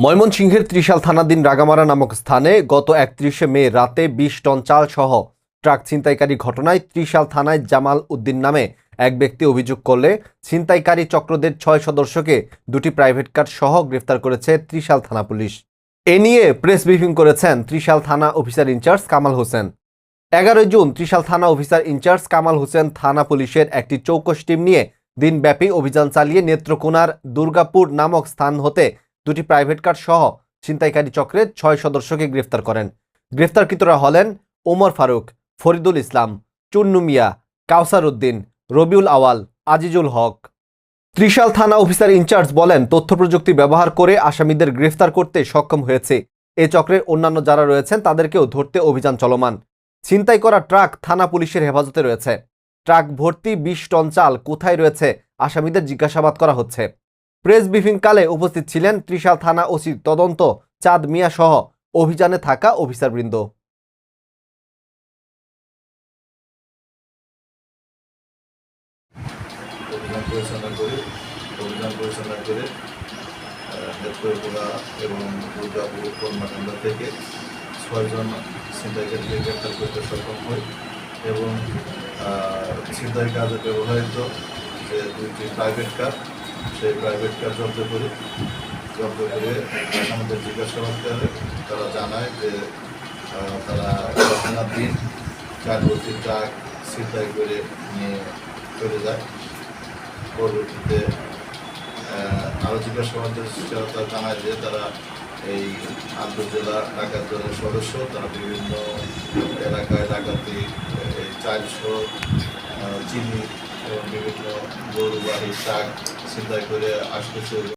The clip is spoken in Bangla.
ময়মনসিংহের ত্রিশাল থানাধীন রাগামারা নামক স্থানে গত একত্রিশে মে রাতে বিশ টন চাল সহ ট্রাক ছিনতাইকারী ঘটনায় ত্রিশাল থানায় জামাল উদ্দিন নামে এক ব্যক্তি অভিযোগ করলে ছিনতাইকারী চক্রদের ছয় সদস্যকে দুটি প্রাইভেট কার সহ গ্রেফতার করেছে ত্রিশাল থানা পুলিশ। এ নিয়ে প্রেস ব্রিফিং করেছেন ত্রিশাল থানা অফিসার ইনচার্জ কামাল হোসেন। এগারোই জুন ত্রিশাল থানা অফিসার ইনচার্জ কামাল হোসেন থানা পুলিশের একটি চৌকস টিম নিয়ে দিনব্যাপী অভিযান চালিয়ে নেত্রকোনার দুর্গাপুর নামক স্থান হতে দুটি প্রাইভেট কার সহ ছিনতাইকারী চক্রের ছয় সদস্যকে গ্রেফতার করেন। গ্রেফতারকৃতরা হলেন ওমর ফারুক, ফরিদুল ইসলাম, চুন্নু মিয়া, কাউসার উদ্দিন, রবিউল আওয়াল, আজিজুল হক। ত্রিশাল থানা অফিসার ইনচার্জ বলেন তথ্য প্রযুক্তি ব্যবহার করে আসামিদের গ্রেফতার করতে সক্ষম হয়েছে। এ চক্রের অন্যান্য যারা রয়েছেন, তাদেরকেও ধরতে অভিযান চলমান। ছিনতাই করা ট্রাক থানা পুলিশের হেফাজতে রয়েছে। ট্রাক ভর্তি বিশ টন চাল কোথায় রয়েছে, আসামিদের জিজ্ঞাসাবাদ করা হচ্ছে। প্রেস ব্রিফিংকালে উপস্থিত ছিলেন ত্রিশাল থানা ওসি তদন্ত, চাঁদ মিয়া সহ অভিযানে থাকা অফিসারবৃন্দ। এবং দুর্গাপুর কাজে ব্যবহৃত যে দুইটি প্রাইভেট কার সেই প্রাইভেট কার জব্দ করি, জব্দ করে আমাদের জিজ্ঞাসাবাদ করে তারা জানায় যে তারা ঘটনার দিন, চারবর্তী ট্রাক ছিনতাই করে নিয়ে চলে যায়। পরবর্তীতে আরও জিজ্ঞাসাবাদের তারা জানায় যে, তারা এই আন্তর্জেলা ডাকাত দলের সদস্য, তারা বিভিন্ন এলাকায় ডাকাতি, এই চারশো চিনি এবং বিভিন্ন গরুবাহী ট্রাক ছিনতাই করে আসতেছে।